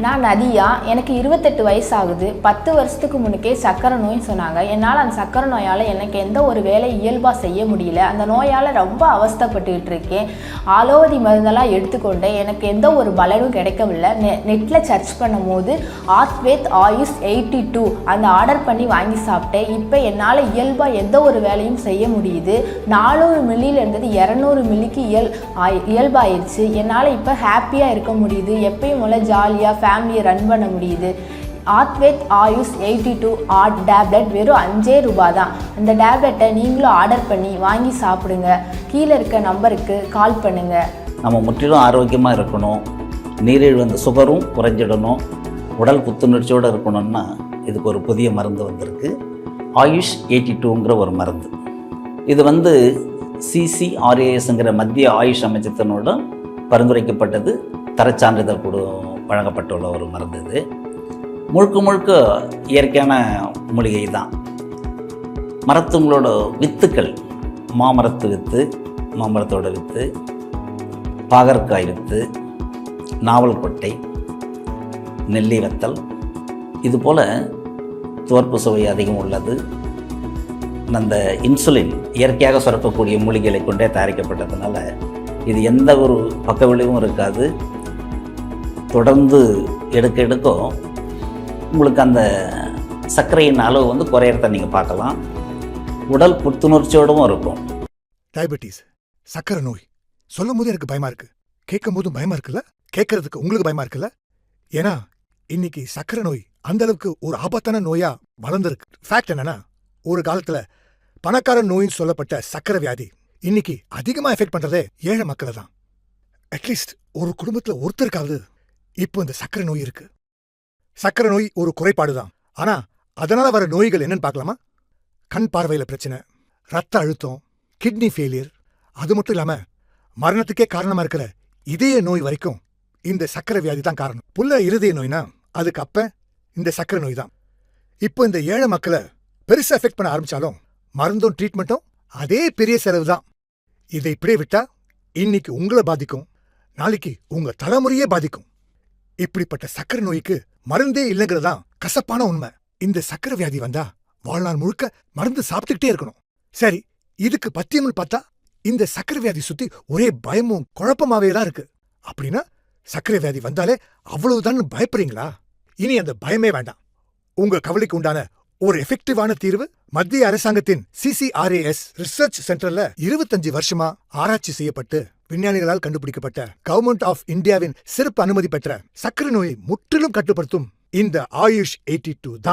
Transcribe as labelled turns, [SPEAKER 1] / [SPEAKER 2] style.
[SPEAKER 1] நான் நதியா எனக்கு இருபத்தெட்டு வயசு ஆகுது பத்து வருஷத்துக்கு முன்னுக்கே சக்கரை நோய்னு சொன்னாங்க. என்னால் அந்த சக்கரை நோயால் எனக்கு எந்த ஒரு வேலை இயல்பாக செய்ய முடியல. அந்த நோயால் ரொம்ப அவஸ்தைப்பட்டுக்கிட்டு இருக்கேன். ஆலோபதி மருந்தெல்லாம் எடுத்துக்கொண்டேன். எனக்கு எந்த ஒரு பலனும் கிடைக்கவில்லை. நெ நெட்டில் சர்ச் பண்ணும்போது ஆத்வேத் ஆயுஷ் எயிட்டி டூ அந்த ஆர்டர் பண்ணி வாங்கி சாப்பிட்டேன். இப்போ என்னால் இயல்பாக எந்த ஒரு வேலையும் செய்ய முடியுது. நானூறு மில்லியில் இருந்தது இரநூறு மில்லிக்கு இயல் ஆயி- இயல்பாயிருச்சு. என்னால் இப்போ ஹாப்பியாக இருக்க முடியுது. எப்பயும் போல ஜாலியாக ஃபேமிலியை ரன் பண்ண முடியுது. Adved Ayush eighty two add tablet வெறும் அஞ்சே ரூபாய் தான் அந்த டேப்லெட்டை நீங்களும் ஆர்டர் பண்ணி வாங்கி சாப்பிடுங்க. கீழே இருக்க நம்பருக்கு கால் பண்ணுங்கள்
[SPEAKER 2] நம்ம முற்றிலும் ஆரோக்கியமாக இருக்கணும். நீரிழிவு அந்த சுகரும் குறைஞ்சிடணும். உடல் புத்துணர்ச்சியோடு இருக்கணும்னா இதுக்கு ஒரு புதிய மருந்து வந்திருக்கு. ஆயுஷ் எயிட்டி டூங்கிற ஒரு மருந்து. இது வந்து சிசிஆர்ஏஎஸ்ங்கிற மத்திய ஆயுஷ் அமைச்சத்தினோட பரிந்துரைக்கப்பட்டது. தரச்சான்றிதழ் கொடு வழங்கப்பட்டுள்ள ஒரு மருந்து இது. முழுக்க முழுக்க இயற்கையான மூலிகை தான். மரத்துங்களோட வித்துக்கள் மாமரத்து வித்து மாமரத்தோட வித்து பாகற்காய் வித்து நாவல் கொட்டை நெல்லி வத்தல் இது போல் துவர்ப்பு சுவை அதிகம் உள்ளது. அந்த இன்சுலின் இயற்கையாக சுரக்கக்கூடிய மூலிகைகளை கொண்டே தயாரிக்கப்பட்டதுனால இது எந்த ஒரு பக்க விளைவும் இருக்காது. தொடர்ந்து எடுக்க எடுக்கும் உங்களுக்கு அந்த சர்க்கரையின் அளவு வந்து குறையறத நீங்கள் பார்க்கலாம். உடல் புத்துணர்ச்சியோடவும் இருக்கும்.
[SPEAKER 3] டயபெட்டிஸ் சர்க்கரை நோய். சொல்லும் போது எனக்கு பயமா இருக்கு. கேட்கும் போதும் பயமா இருக்குல்ல? கேட்கறதுக்கு உங்களுக்கு பயமா இருக்குல்ல? ஏன்னா இன்னைக்கு சர்க்கரை நோய் அந்த அளவுக்கு ஒரு ஆபத்தான நோயா வளர்ந்துருக்கு. ஃபேக்ட் என்னன்னா ஒரு காலத்துல பணக்கார நோயின்னு சொல்லப்பட்ட சக்கரை வியாதி இன்னைக்கு அதிகமா எஃபெக்ட் பண்றதே ஏழை மக்களை தான். அட்லீஸ்ட் ஒரு குடும்பத்துல ஒருத்தருக்காவது இப்போ இந்த சக்கரை நோய் இருக்கு. சக்கரை நோய் ஒரு குறைபாடு தான். ஆனா அதனால வர நோய்கள் என்னன்னு பார்க்கலாமா? கண் பார்வையில பிரச்சனை ரத்த அழுத்தம் கிட்னி ஃபெயிலியர் அது மட்டும் இல்லாம மரணத்துக்கே காரணமா இருக்கிற இதய நோய் வரைக்கும் இந்த சக்கரை வியாதி தான் காரணம். புல்ல இருதய நோய்னா அதுக்கு அப்ப இந்த சக்கரை நோய் தான். இப்போ இந்த ஏழை மக்களை பெருசா எஃபெக்ட் பண்ண ஆரம்பிச்சாலும் மருந்தும் ட்ரீட்மெண்ட்டும் அதே பெரிய செலவு தான். இதை இப்படியே விட்டா இன்னைக்கு உங்களை பாதிக்கும் நாளைக்கு உங்க தலைமுறையே பாதிக்கும். இப்படிப்பட்ட சக்கரை நோய்க்கு மருந்தே இல்லைங்கிறதான் கசப்பான உண்மை. இந்த சக்கரை வியாதி வந்தா வாழ்நாள் முழுக்க மருந்து சாப்பிட்டுக்கிட்டே இருக்கணும். சரி இதுக்கு பத்தியம்னு பார்த்தா இந்த சக்கரை வியாதி சுத்தி ஒரே பயமும் குழப்பமாவே தான் இருக்கு. அப்படின்னா சக்கரை வியாதி வந்தாலே அவ்வளவுதான் பயப்படுறீங்களா? இனி அந்த பயமே வேண்டாம். உங்க கவலைக்கு உண்டான ஒரு எஃபெக்டிவான தீர்வு மத்திய அரசாங்கத்தின் சிசிஆர்ஏஎஸ் ரிசர்ச் சென்டர்ல இருபத்தஞ்சு வருஷமா ஆராய்ச்சி செய்யப்பட்டு விஞ்ஞானிகளால் கண்டுபிடிக்கப்பட்ட கவர்மெண்ட் ஆஃப் இந்தியாவின் சிறப்பு அனுமதி பெற்ற சக்கரை நோயை முற்றிலும் கட்டுப்படுத்தும் இந்த ஆயுஷ் எயிட்டி டூ தான்.